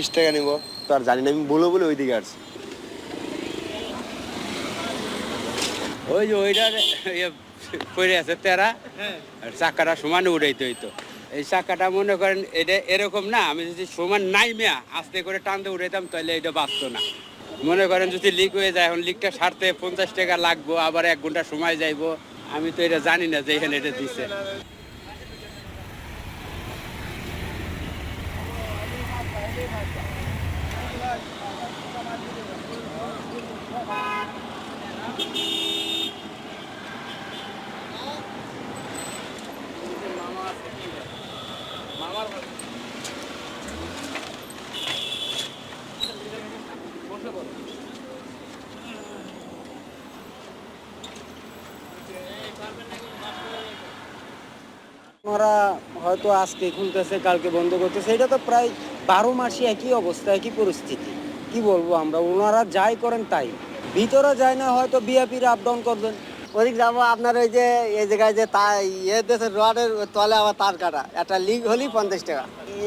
বিশ টাকা নিব। তো আর জানি না আমি বলে বলে ওইদিকে আসছি। ওই যে ওইটা পড়ে আছে তেরা আর চাকাটা সমান উড়াইতে হইতো। এই চাকাটা মনে করেন এটা এরকম না আমি যদি সমান নাই মেয়া আস্তে করে টানতে উড়াইতাম তাহলে এটা বাঁচতো না। মনে করেন যদি লিক হয়ে যায় এখন লিকটা সারতে পঞ্চাশ টাকা লাগবো আবার এক ঘণ্টা সময় যাইবো আমি তো এটা জানি না যে এখানে এটা দিছে। husband. ওরা হয়তো আজকে খুলতেছে, কালকে বন্ধ করতেছে, এটা তো প্রায় বারো মাসই একই অবস্থা, একই পরিস্থিতি। কি বলব আমরা, ওনারা যাই করেন তাই। ভিতরে যায় না, হয়তো বিআপির আপ ডাউন করবেন। ওদিক যাব, আপনার ওই যে, এই জায়গায় যে তার ইয়ে দেশে রডের তলে আবার তার কাটা। একটা লিক হলেই পঞ্চাশ টাকা।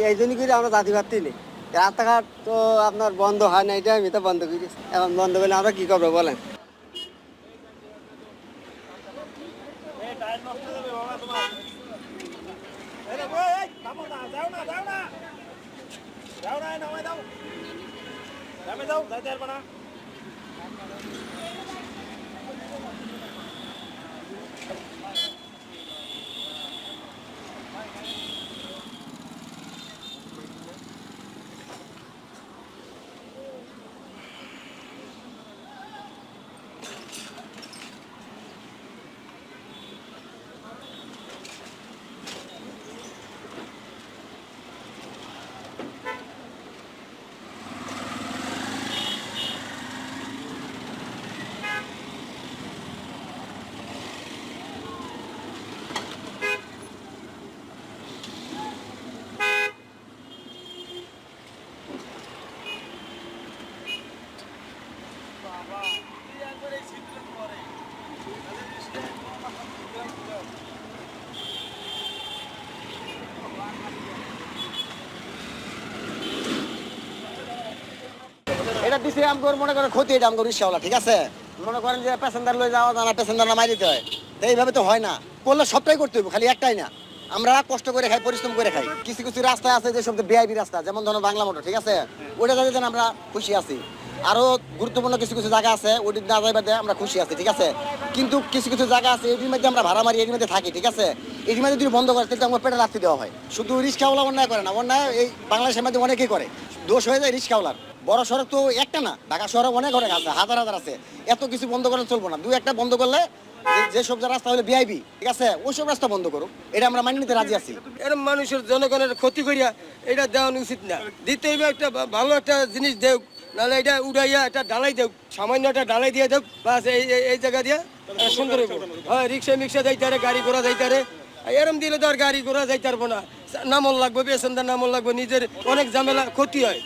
এই জন্য করে আমরা জাতি পারতি নেই। রাস্তাঘাট তো আপনার বন্ধ হয় না এটা আমি তো বন্ধ করি এখন বন্ধ করলে আমরা কি করব বলেন? 바보다 자훈아 자훈아 자훈아 나와야 다우 다음에 다우 다시 해봐라 এটা দিছে মনে ক্ষতি এটা ঠিক আছে? মনে করেন যে প্যাসেঞ্জার যাওয়া জানা প্যাসেঞ্জার নামাই দিতে হয় তো এইভাবে তো হয় না। করলে সবটাই করতে হবে খালি একটাই না। আমরা কষ্ট করে খাই, পরিশ্রম করে খাই। কিছু কিছু রাস্তা আছে যে সব রাস্তা, যেমন ধরো বাংলা মোটর, ঠিক আছে? ওটা যাতে যেন আমরা খুশি আছি। আরও গুরুত্বপূর্ণ কিছু কিছু জায়গা আছে ওটি না যাইবার দিয়ে আমরা খুশি আছি, ঠিক আছে? কিন্তু কিছু কিছু জায়গা আছে, এটির মধ্যে আমরা ভাড়া মারি, এটির মধ্যে থাকি, ঠিক আছে? এটির মধ্যে যদি বন্ধ করে, তাহলে আমার পেটে রাখতে দেওয়া হয়। শুধু রিক্সাওয়ালা অন্যায় করে না, অন্যায় এই বাংলাদেশের মধ্যে অনেকেই করে। দোষ হয়ে যায় রিক্সাওয়ালার। বড় সড়ক তো একটা না, ঢাকা শহরে অনেক অনেক আছে, হাজার হাজার আছে। এত কিছু বন্ধ করলে চলবো না। দু একটা বন্ধ করলে যেসব রাস্তা হলে বিআইবি ঠিক আছে? ওইসব রাস্তা বন্ধ করুক। এটা আমরা মানিয়ে নিতে রাজি আছি। এরকম মানুষের জনগণের ক্ষতি করিয়া এটা দেওয়া উচিত না। দিতে হইবে একটা ভালো একটা জিনিস দেও নাহলে এটা উড়াইয়া একটা ডালাই দেও সামান্য একটা ডালাই দিয়ে দেও বাস এই, এই- জায়গা দিয়া সুন্দর হয়, রিক্সা মিক্সা যাইতে গাড়ি ঘোড়া যাইতে এরম দিলে তো আর গাড়ি ঘোড়া যাইতে না। নামল লাগবে পেসেন্টার নামল লাগবে, নিজের অনেক ঝামেলা, ক্ষতি হয়।